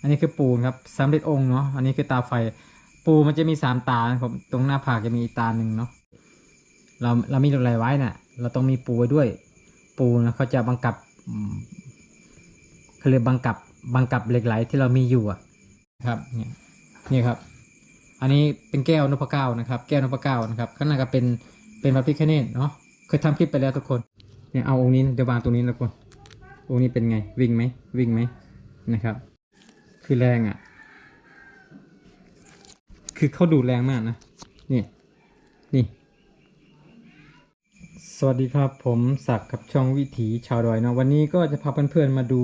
อันนี้คือปูนครับสำเร็จองค์เนาะอันนี้คือตาไฟ ปูมันจะมีสามตาครับตรงหน้าผากจะมีอีกตาหนึ่งเนาะเราเรามีอะไรไว้น่ะ เราต้องมีปูไว้ด้วย ปูนะเขาจะบังกับเขาเรียกบังกับบังกับเหล็กไหลที่เรามีอยู่อะครับเนี่ยนี่ครับ อันนี้เป็นแก้วนพเก้านะครับ แก้วนพเก้านะครับข้างหน้าก็เป็นเป็นพระพิฆเนศเนาะเคยทำคลิปไปแล้วทุกคนเนี่ยเอาองค์นี้เดี๋ยววางตรงนี้นะทุกคนองค์นี้เป็นไงวิ่งไหมวิ่งไหมนะครับ คือแรงอะ คือเขาดูแรงมากนะ นี่ นี่ สวัสดีครับ ผมศักดิ์กับช่องวิถีชาวดอยเนาะ วันนี้ก็จะพาเพื่อนๆมาดู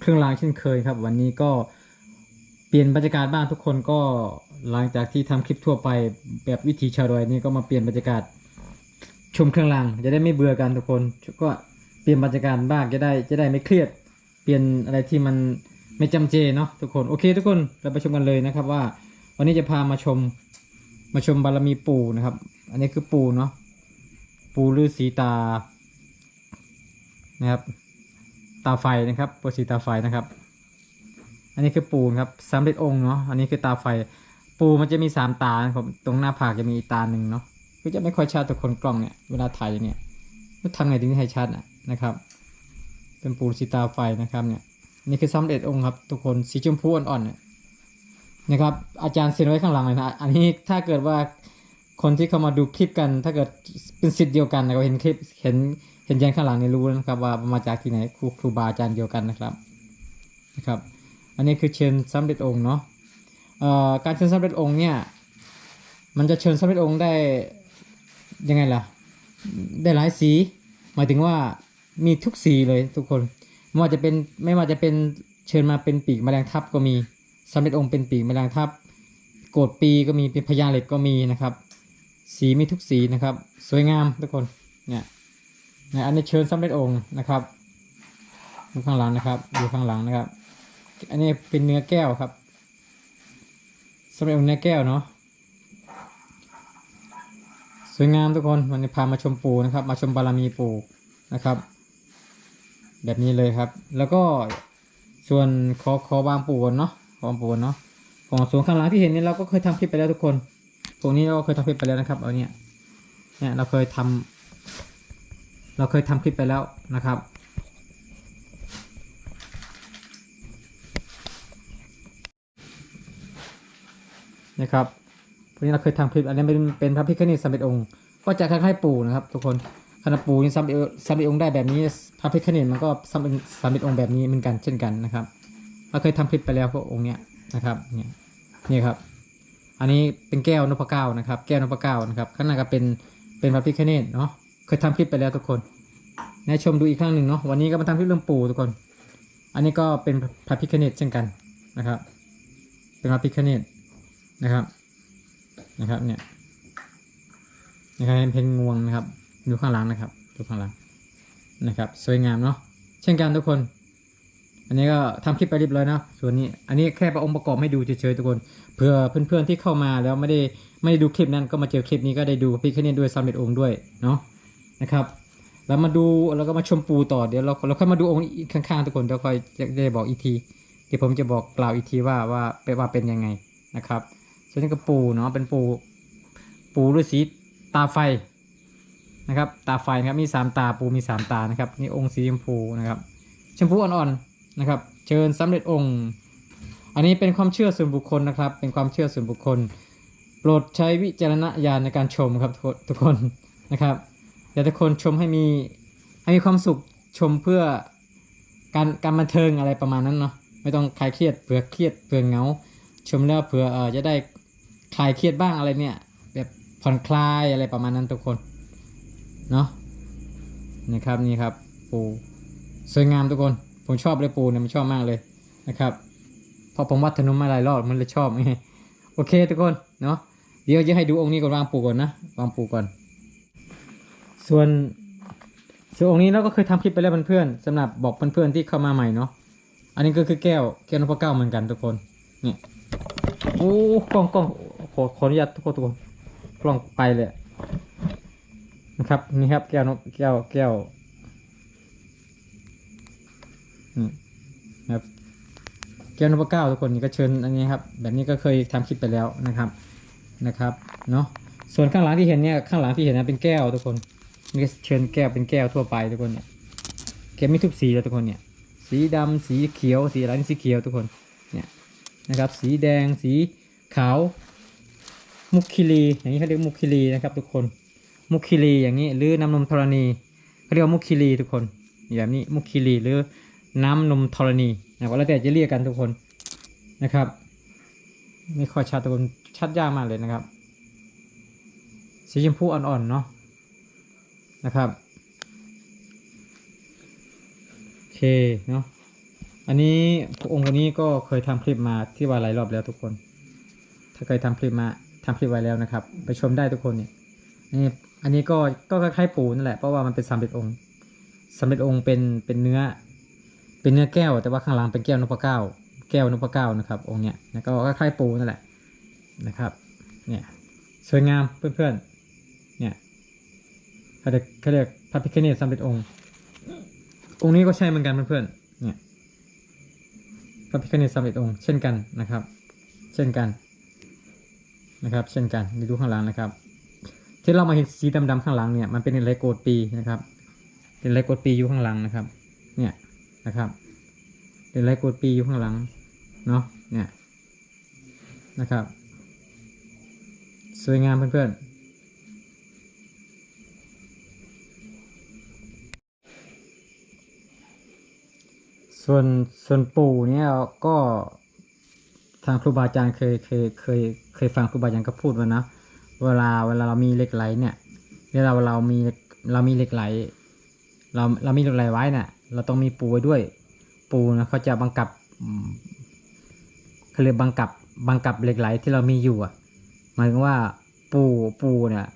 เครื่องรางเช่นเคยครับ วันนี้ก็เปลี่ยนบรรยากาศบ้างทุกคนก็หลังจากที่ทำคลิปทั่วไปแบบวิถีชาวดอยนี่ก็มาเปลี่ยนบรรยากาศชมเครื่องรางจะได้ไม่เบื่อกันทุกคน ก็เปลี่ยนบรรยากาศบ้างจะได้จะได้ไม่เครียด เปลี่ยนอะไรที่มัน ไม่จำเจเนาะทุกคนโอเค ทุกคนเราไปชมกันเลยนะครับว่า วันนี้จะพามาชมมาชมบารมีปู่นะครับ อันนี้คือปู่เนาะปู่ฤาษีตานะครับ ตาไฟนะครับปู่ฤาษีตาไฟนะครับ อันนี้คือปู่ครับสำเร็จองค์เนาะอันนี้คือตาไฟ ปู่มันจะมีสามตาครับตรงหน้าผากจะมีอีตาหนึ่งเนาะก็จะไม่ค่อยชัดแต่คนกล้องเนี่ยเวลาถ่ายเนี่ยมันทำไงถึงให้ชัดอะนะครับ เป็นปู่ฤาษีตาไฟนะครับเนี่ย นี่คือสำเร็จองค์ครับ ทุกคนสีชมพูอ่อนๆเนี่ยนะครับ อาจารย์เซ็นไว้ข้างหลังเลยนะ อันนี้ถ้าเกิดว่าคนที่เข้ามาดูคลิปกัน ถ้าเกิดเป็นสิทธิ์เดียวกันนะครับเห็นคลิปเห็นเห็นยันข้างหลังเนี่ยรู้นะครับ ว่ามาจากที่ไหนครูครูบาอาจารย์เดียวกันนะครับนะครับ อันนี้คือเชิญสำเร็จองค์เนาะเอ่อการเชิญสำเร็จองค์เนี่ยมันจะเชิญสำเร็จองค์ได้ยังไงล่ะ ได้หลายสี หมายถึงว่ามีทุกสีเลยทุกคน ไม่ว่าจะเป็นไม่ว่าจะเป็นเชิญมาเป็นปีกแมลงทับก็มีสำเร็จองค์เป็นปีกแมลงทับโกดปีก็มีเป็นพญาเหล็กก็มีนะครับ สีมีทุกสีนะครับ สวยงามทุกคนเนี่ยนี่ยอันนี้เชิญสำเร็จองค์นะครับอยู่ข้างหลังนะครับอยู่ข้างหลังนะครับ อันนี้เป็นเนื้อแก้วครับสำเร็จองค์เนื้อแก้วเนาะสวยงามทุกคนวันนี้พามาชมปูนะครับ มาชมบารมีปูนะครับ แบบนี้เลยครับ แล้วก็ส่วนขอขอบางปูนเนาะของปูนเนาะของสวนข้างหลังที่เห็นนี่เราก็เคยทำคลิปไปแล้วทุกคนตรงนี้เราก็เคยทำคลิปไปแล้วนะครับ เอาเนี่ยเนี่ยเราเคยทำเราเคยทำคลิปไปแล้วนะครับนะครับพวกนี้เราเคยทำคลิปอันนี้เป็นเป็นพระพิฆเนศสำเร็จองค์ ก็จะคล้ายๆปู่นะครับ ทุกคน ขณะปู่นี่สำเร็จสำเร็จองค์ได้แบบนี้พระพิฆเนศมันก็สำเร็จสำเร็จองค์แบบนี้เหมือนกันเช่นกันนะครับเราเคยทำคลิปไปแล้วพวกองค์เนี้ยนะครับเนี่ยนี่ครับ อันนี้เป็นแก้วนพเก้านะครับ แก้วนพเก้านะครับข้างหน้าก็เป็นเป็นพระพิฆเนศเนาะเคยทำคลิปไปแล้วทุกคนให้ชมดูอีกครั้งหนึ่งเนาะวันนี้ก็มาทำคลิปเรื่องปู่ทุกคน อันนี้ก็เป็นพระพิฆเนศเช่นกันนะครับ เป็นพระพิฆเนศนะครับนะครับเนี่ยนะครับเป็นเพลงงวงนะครับ อยู่ข้างหลังนะครับอยู่ข้างหลังนะครับ สวยงามเนาะเช่นกันทุกคน อันนี้ก็ทำคลิปไปเรียบร้อยนะส่วนนี้ อันนี้แค่ประองค์ประกอบให้ดูเฉยๆทุกคนเพื่อเพื่อนๆที่เข้ามาแล้วไม่ได้ไม่ได้ดูคลิปนั้นก็มาเจอคลิปนี้ก็ได้ดูพี่คเนตด้วยซัมเมตองค์ด้วยเนาะนะครับแล้วมาดูแล้วก็มาชมปูต่อเดี๋ยวเราเราค่อยมาดูองค์ข้างๆทุกคนเดี๋ยวค่อยจะได้บอกอีกทีเดี๋ยวผมจะบอกกล่าวอีกทีว่าว่าเป็นว่าเป็นยังไงนะครับส่วนนี้ก็ปูเนาะเป็นปู ปูฤาษีตาไฟ นะครับ ตาไฟนะครับมีสามตาปูมีสามตานะครับนี่องค์สีชมพูนะครับชมพูอ่อนๆนะครับ เชิญสำเร็จองค์ อันนี้เป็นความเชื่อส่วนบุคคลนะครับ เป็นความเชื่อส่วนบุคคล โปรดใช้วิจารณญาณในการชมครับทุกคนนะครับอยากทุกคนชมให้มีให้มีความสุขชมเพื่อการการบันเทิงอะไรประมาณนั้นเนาะไม่ต้องคลายเครียดเผื่อเครียดเผื่อเหงา ชมแล้วเผื่อเออจะได้คลายเครียดบ้างอะไรเนี่ยแบบผ่อนคลายอะไรประมาณนั้นทุกคน เนาะนะครับนี่ครับปูสวยงามทุกคน ผมชอบเลยปูเนี่ยมันชอบมากเลยนะครับพราะผมวัดถนนมาหลายรอบมันเลยชอบไงโอเคทุกคนเนาะเดี๋ยวจะให้ดูองค์นี้ก่อนวางปูก่อนนะวางปูก่อน ส่วนส่วนองค์นี้เราก็เคยทำคลิปไปแล้วเพื่อนๆสำหรับบอกเพื่อนๆที่เข้ามาใหม่เนาะอันนี้ก็คือแก้วแก้วนพเก้าเหมือนกันทุกคนนี่โอ้กล้องกล้องขอขออนุญาตทุกคนทุกคนกล้องไปเลย นะครับนี่ครับแก้วนกแก้วแก้วนี่นะครับแก้วนพเก้าทุกคนนี่ก็เชิญอันนี้ครับแบบนี้ก็เคยทำคลิปไปแล้วนะครับนะครับเนาะส่วนข้างหลังที่เห็นเนี่ยข้างหลังที่เห็นนะเป็นแก้วทุกคนนี่ก็เชิญแก้วเป็นแก้วทั่วไปทุกคนเนี่ยแกไม่ทุกสีเลยทุกคนเนี่ยสีดำสีเขียวสีอะไรนี่สีเขียวทุกคนเนี่ยนะครับสีแดงสีขาวมุกคิรีอย่างนี้เขาเรียกมุกคิรีนะครับทุกคน มุกคิรีอย่างนี้หรือน้ำนมธรณีเขาเรียกว่ามุกคิรีทุกคนแบบนี้มุกคิรีหรือน้ำนมธรณีนะว่าแล้วแต่จะเรียกกันทุกคนนะครับไม่ค่อยชัดทุกคนชัดยากมากเลยนะครับ สีชมพูอ่อนๆเนาะนะครับโอเคเนาะอันนี้พระองค์คนนี้ก็เคยทำคลิปมาที่ว่าหลายรอบแล้วทุกคน ถ้าเคยทำคลิปมาทำคลิปไว้แล้วนะครับ ไปชมได้ทุกคนเนี่ยนี่ อันนี้ก็ก็คล้ายๆปูนั่นแหละเพราะว่ามันเป็นสามเด็จองค์สามเด็จองค์เป็นเป็นเนื้อ เป็นเนื้อแก้ว แต่ว่าข้างหลังเป็นแก้วนพเก้า แก้วนพเก้านะครับ องค์เนี้ยแล้วก็คล้ายๆปูนั่นแหละนะครับ เนี่ยสวยงามเพื่อนๆ เนี่ยเขาเรียกเขาเรียกพระพิฆเนศสามเด็จองค์ องค์นี้ก็ใช่เหมือนกันเพื่อนๆ เนี่ยพระพิฆเนศสามเด็จองค์เช่นกันนะครับ เช่นกันนะครับ เช่นกันดูข้างหลังนะครับ ที่เรามาเห็นสีดำๆข้างหลังเนี่ยมันเป็นอะไรโกดปีนะครับ เป็นอะไรโกดปีอยู่ข้างหลังนะครับ เนี่ยนะครับเป็นอะไรโกดปีอยู่ข้างหลังเนาะเนี่ยนะครับ สวยงามเพื่อนๆส่วนส่วนปู่เนี่ยก็ทางครูบาอาจารย์เคยเคยเคยเคยฟังครูบาอาจารย์ก็พูดว่านะ เวลาเวลาเรามีเหล็กไหลเนี่ยเวลาเรามีเรามีเหล็กไหล เราเรามีเหล็กไหลไว้เนี่ยเราต้องมีปูไว้ด้วย ปูนะเขาจะบังกับเขาเรียกบังกับบังกับเหล็กไหลที่เรามีอยู่อะหมายถึงว่าปูปูเนี่ย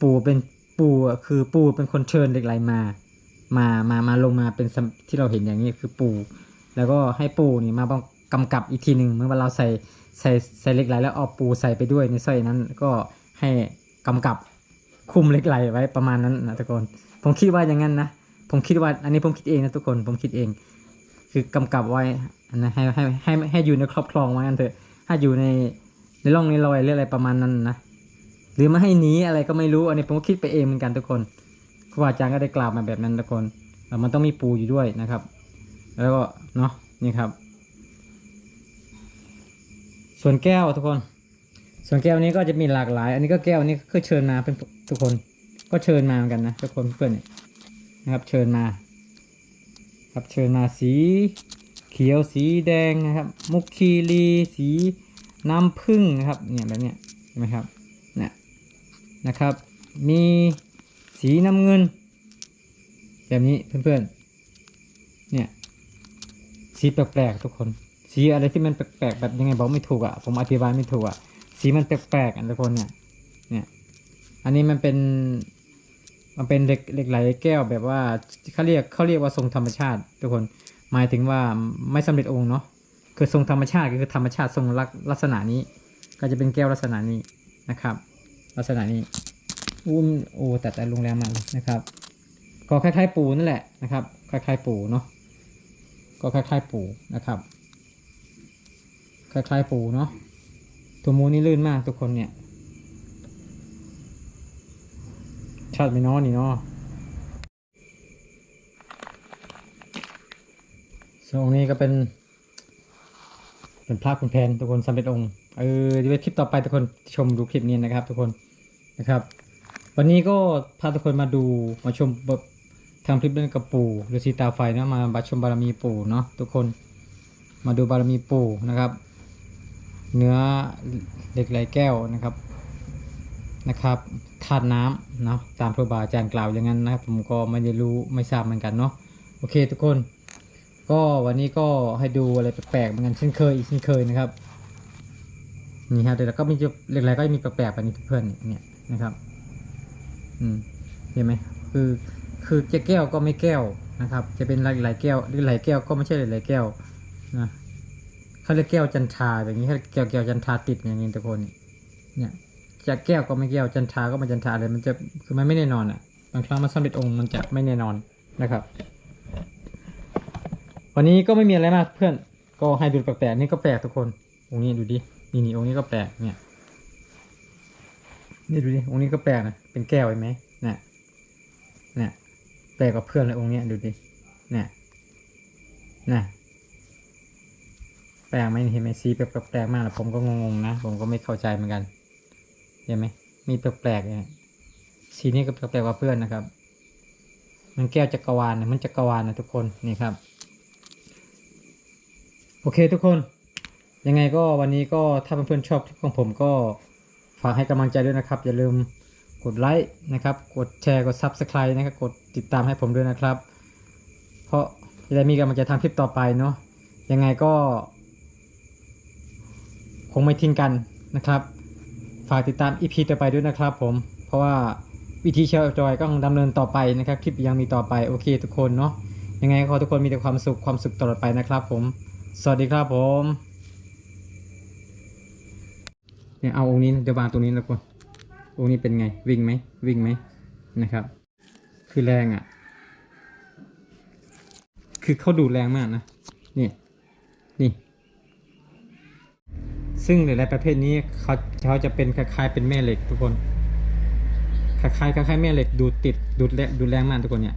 ปูเป็นปูอะคือปูเป็นคนเชิญเหล็กไหลมามามามาลงมาเป็นที่เราเห็นอย่างนี้คือปู แล้วก็ให้ปูนี่มาบังกำกับอีกทีหนึ่งเมื่อเราใส่ ใส่ใส่เหล็กไหลแล้วเอาปูใส่ไปด้วยในสร้อยนั้น ก็ให้กำกับคุมเหล็กไหลไว้ประมาณนั้นนะทุกคนผมคิดว่าอย่างนั้นนะผมคิดว่าอันนี้ผมคิดเองนะทุกคนผมคิดเอง คือกำกับไว้นะให้ให้ให้ให้อยู่ในครอบครองไว้กันเถอะให้อยู่ในในร่องในรอยหรืออะไรประมาณนั้นนะหรือไม่ให้หนีอะไรก็ไม่รู้ อันนี้ผมก็คิดไปเองเหมือนกันทุกคนครูอาจารย์ก็ได้กล่าวมาแบบนั้นทุกคนมันต้องมีปูอยู่ด้วยนะครับ แล้วก็เนาะนี่ครับ ส่วนแก้วทุกคน ส่วนแก้วนี้ก็จะมีหลากหลาย อันนี้ก็แก้วนี้ก็เชิญมาเป็นทุกคน ก็เชิญมาเหมือนกันนะทุกคนเพื่อนเนี่ยนะครับเชิญมา ครับเชิญมาสีเขียวสีแดงนะครับ มุกคีรีสีน้ำผึ้งนะครับเนี่ยแบบเนี้ยเห็นไหมครับเนี่ยนะครับ มีสีน้ำเงิน แบบนี้เพื่อนๆเนี่ยสีแปลกๆทุกคน สีอะไรที่มันแปลกๆแบบยังไงบอกไม่ถูกอะ่ะผมอธิบายไม่ถูกอะ่ะสีมันแปลกๆอะทุกคนเนี่ยเนี่ยอันนี้มันเป็นมันเป็นเหล็กเหล็กไหลแก้วแบบว่าเขาเรียกเขาเรียกว่าทรงธรรมชาติ ทุกคนหมายถึงว่าไม่สำเร็จองค์เนาะคือทรงธรรมชาติก็คือธรรมชาติทรงลักลักษณะนี้ ก็จะเป็นแก้วลักษณะนี้นะครับ ลักษณะนี้อุ้มโอ้แต่แต่ลงแรงมากนะครับ ก็คล้ายๆปูนั่นแหละนะครับ คล้ายๆปูเนาะก็คล้ายๆปูนะครับ คล้ายๆปูเนาะตัวมูนี่ลื่นมากทุกคนเนี่ยชัดไหมเนาะนี่เนาะส่วนองค์นี้ก็เป็น เป็นพระคุณแผนทุกคนสำเร็จองค์เออเดี๋ยวไว้คลิปต่อไปทุกคนชมดูคลิปนี้นะครับ ทุกคนนะครับ วันนี้ก็พาทุกคนมาดูมาชมแบบทำคลิปเรื่องกับปู่ฤาษีตาไฟนะมาบัชมบารมีปู่เนาะทุกคนมาดูบารมีปู่นะครับ เนื้อเหล็กไหลแก้วนะครับนะครับธาตุน้ำเนาะตามครูบาอาจารย์กล่าวอย่างนั้นนะครับ ผมก็ไม่ได้รู้ไม่ทราบเหมือนกันเนาะโอเคทุกคน ก็วันนี้ก็ให้ดูอะไรแปลกๆเหมือนกันเช่นเคยอีกเช่นเคยนะครับนี่ฮะแต่แล้วก็มีเหล็กไหลก็มีแปลกๆแบบนี้เพื่อนเนี่ยนะครับอืมเห็นไหมคือคือจะแก้วก็ไม่แก้วนะครับ จะเป็นหลายๆแก้วหรือหลายแก้วก็ไม่ใช่หลายๆแก้วนะ เขาเรียกแก้วจันทราแบบนี้เขาเรียกแก้วแก้วจันทาติดอย่างนี้ทุกคนเนี่ยจะแก้วก็ไม่แก้วจันทาก็ไม่จันทาเลยมันจะคือมันไม่แน่นอนอะบางครั้งมันสำเร็จองค์มันจะไม่แน่นอนนะครับ วันนี้ก็ไม่มีอะไรมากเพื่อนก็ให้ดูแปลกๆนี่ก็แปลกทุกคนองค์นี้ดูดินี่นี่องค์นี้ก็แปลกเนี่ยนี่ดูดิองค์นี้ก็แปลกนะเป็นแก้วเห็นไหมเนี่ยเนี่ยแปลกกว่าเพื่อนเลยองค์นี้ดูดิเนี่ยน่ะ ลกไหมเห็นไหมสีแปลกๆแปลกมากนะผมก็งงๆนะ ผมก็ไม่เข้าใจเหมือนกันเห็นไหมมีแปลกๆเนี่ยสีนี้ก็แปลกกว่าเพื่อนนะครับ มันแก้วจักรวาลนะมันจักรวาลนะทุกคนนี่ครับ โอเคทุกคน ยังไงก็วันนี้ก็ถ้าเพื่อนๆชอบคลิปของผมก็ฝากให้กำลังใจด้วยนะครับ อย่าลืมกดไลค์นะครับ กดแชร์ กด Subscribe นะครับ กดติดตามให้ผมด้วยนะครับ เพราะจะได้มีกำลังใจทำคลิปต่อไปเนาะ ยังไงก็ คงไม่ทิ้งกันนะครับ ฝากติดตาม EP ต่อไปด้วยนะครับผมเพราะว่าวิธีเชลจอยก็ต้องดำเนินต่อไปนะครับคลิปยังมีต่อไปโอเคทุกคนเนาะยังไงขอทุกคนมีแต่ความสุขความสุขตลอดไปนะครับผม สวัสดีครับผมเนี่ยเอาองค์นี้เดี๋ยววางตรงนี้แล้วก่อนองค์นี้เป็นไงวิ่งไหมวิ่งไหมนะครับ คือแรงอะ คือเขาดูแรงมากนะนี่นี่ ซึ่งหลายๆประเภทนี้เขาเขาจะเป็นคล้ายๆเป็นแม่เหล็กทุกคนคล้ายๆคล้ายๆแม่เหล็กดูดติดดูดแรงดูดแรงมากทุกคนเนี่ย